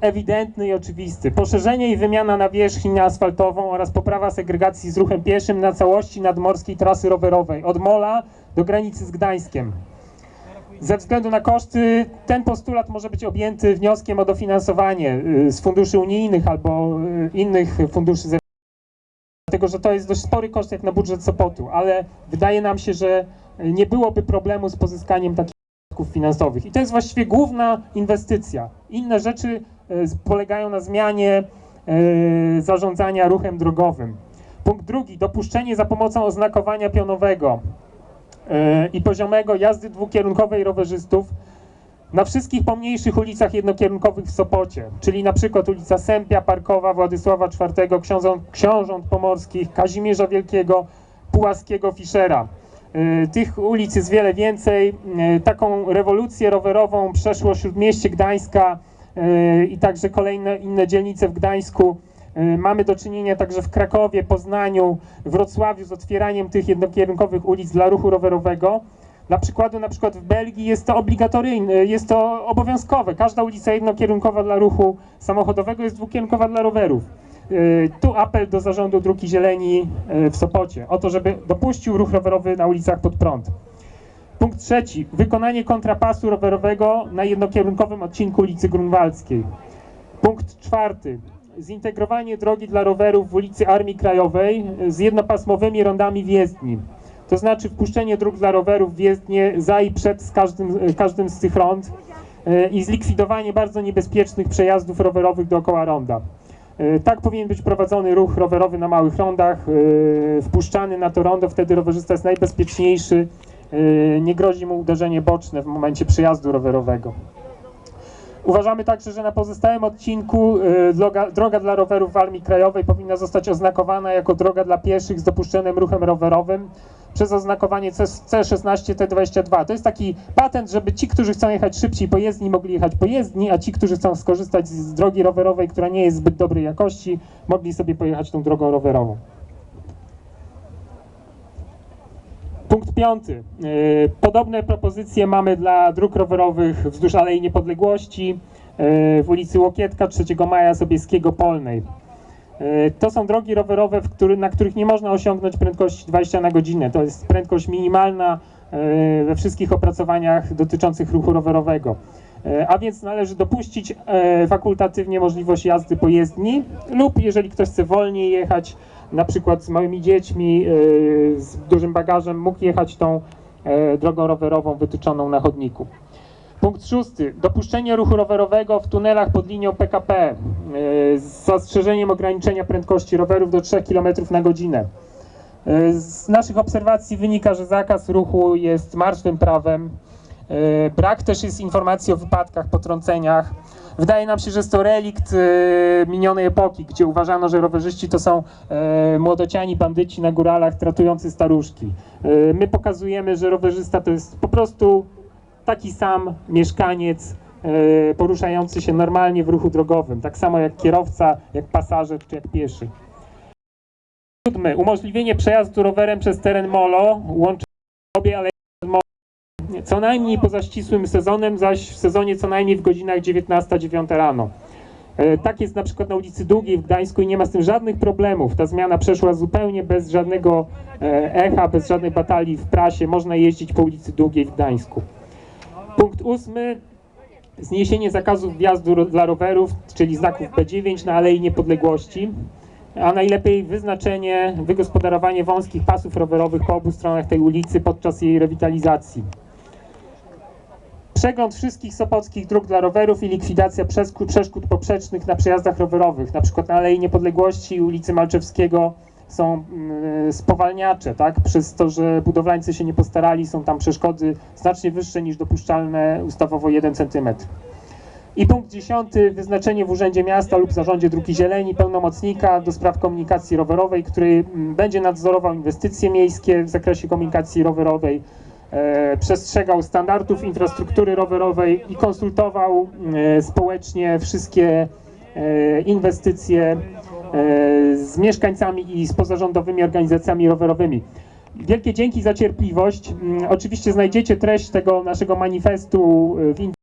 ewidentny i oczywisty. Poszerzenie i wymiana nawierzchni na asfaltową oraz poprawa segregacji z ruchem pieszym na całości nadmorskiej trasy rowerowej od Mola do granicy z Gdańskiem. Ze względu na koszty ten postulat może być objęty wnioskiem o dofinansowanie y, z funduszy unijnych albo y, innych funduszy zewnętrznych dlatego że to jest dość spory koszt jak na budżet Sopotu, ale wydaje nam się, że nie byłoby problemu z pozyskaniem takich środków finansowych. I to jest właściwie główna inwestycja. Inne rzeczy polegają na zmianie e, zarządzania ruchem drogowym. Punkt drugi, dopuszczenie za pomocą oznakowania pionowego e, i poziomego jazdy dwukierunkowej rowerzystów na wszystkich pomniejszych ulicach jednokierunkowych w Sopocie, czyli na przykład ulica Sępia, Parkowa, Władysława IV, Książąt, Książąt Pomorskich, Kazimierza Wielkiego, Pułaskiego, Fiszera. Y, Tych ulic jest wiele więcej. Taką rewolucję rowerową przeszło Śródmieście Gdańska i także kolejne inne dzielnice w Gdańsku. Y, Mamy do czynienia także w Krakowie, Poznaniu, Wrocławiu z otwieraniem tych jednokierunkowych ulic dla ruchu rowerowego. Dla przykładu, na przykład w Belgii jest to obligatoryjne, jest to obowiązkowe. Każda ulica jednokierunkowa dla ruchu samochodowego jest dwukierunkowa dla rowerów. Tu apel do zarządu Druki Zieleni w Sopocie o to, żeby dopuścił ruch rowerowy na ulicach pod prąd. Punkt trzeci. Wykonanie kontrapasu rowerowego na jednokierunkowym odcinku ulicy Grunwaldzkiej. Punkt czwarty. Zintegrowanie drogi dla rowerów w ulicy Armii Krajowej z jednopasmowymi rondami wjezdni. To znaczy wpuszczenie dróg dla rowerów w jezdnie za i przed z każdym, każdym z tych rond e, i zlikwidowanie bardzo niebezpiecznych przejazdów rowerowych dookoła ronda. E, Tak powinien być prowadzony ruch rowerowy na małych rondach, e, wpuszczany na to rondo, wtedy rowerzysta jest najbezpieczniejszy, nie grozi mu uderzenie boczne w momencie przejazdu rowerowego. Uważamy także, że na pozostałym odcinku y, droga, droga dla rowerów w Armii Krajowej powinna zostać oznakowana jako droga dla pieszych z dopuszczonym ruchem rowerowym przez oznakowanie C- C16T22. To jest taki patent, żeby ci, którzy chcą jechać szybciej po jezdni, mogli jechać po jezdni, a ci, którzy chcą skorzystać z drogi rowerowej, która nie jest zbyt dobrej jakości, mogli sobie pojechać tą drogą rowerową. Punkt piąty. Yy, Podobne propozycje mamy dla dróg rowerowych wzdłuż Alei Niepodległości, yy, w ulicy Łokietka 3 Maja Sobieskiego Polnej. Yy, To są drogi rowerowe, który, na których nie można osiągnąć prędkości 20 na godzinę. To jest prędkość minimalna we wszystkich opracowaniach dotyczących ruchu rowerowego. A więc należy dopuścić fakultatywnie możliwość jazdy po jezdni lub jeżeli ktoś chce wolniej jechać, na przykład z małymi dziećmi, yy, z dużym bagażem, mógł jechać tą e, drogą rowerową wytyczoną na chodniku. Punkt szósty. Dopuszczenie ruchu rowerowego w tunelach pod linią PKP e, z zastrzeżeniem ograniczenia prędkości rowerów do 3 km na godzinę. E, Z naszych obserwacji wynika, że zakaz ruchu jest martwym prawem. Brak też jest informacji o wypadkach, potrąceniach. Wydaje nam się, że jest to relikt e, minionej epoki, gdzie uważano, że rowerzyści to są e, młodociani bandyci na góralach tratujący staruszki. E, My pokazujemy, że rowerzysta to jest po prostu taki sam mieszkaniec poruszający się normalnie w ruchu drogowym, tak samo jak kierowca, jak pasażer czy jak pieszy. Siódmy, umożliwienie przejazdu rowerem przez teren molo, molo, co najmniej poza ścisłym sezonem, zaś w sezonie co najmniej w godzinach 19-9 rano. E, Tak jest na przykład na ulicy Długiej w Gdańsku i nie ma z tym żadnych problemów. Ta zmiana przeszła zupełnie bez żadnego e, echa, bez żadnej batalii w prasie. Można jeździć po ulicy Długiej w Gdańsku. Punkt ósmy. Zniesienie zakazu wjazdu dla rowerów, czyli znaków B9 na Alei Niepodległości, a najlepiej wyznaczenie, wygospodarowanie wąskich pasów rowerowych po obu stronach tej ulicy podczas jej rewitalizacji. Przegląd wszystkich sopockich dróg dla rowerów i likwidacja przeszkód, poprzecznych na przejazdach rowerowych. Na przykład na Alei Niepodległości i ulicy Malczewskiego są mm, spowalniacze, tak? Przez to, że budowlańcy się nie postarali, są tam przeszkody znacznie wyższe niż dopuszczalne ustawowo 1 cm. I punkt dziesiąty, wyznaczenie w Urzędzie Miasta lub Zarządzie Dróg i Zieleni pełnomocnika do spraw komunikacji rowerowej, który mm, będzie nadzorował inwestycje miejskie w zakresie komunikacji rowerowej, przestrzegał standardów infrastruktury rowerowej i konsultował e, społecznie wszystkie e, inwestycje e, z mieszkańcami i z pozarządowymi organizacjami rowerowymi. Wielkie dzięki za cierpliwość. Mm, Oczywiście znajdziecie treść tego naszego manifestu e, w internecie.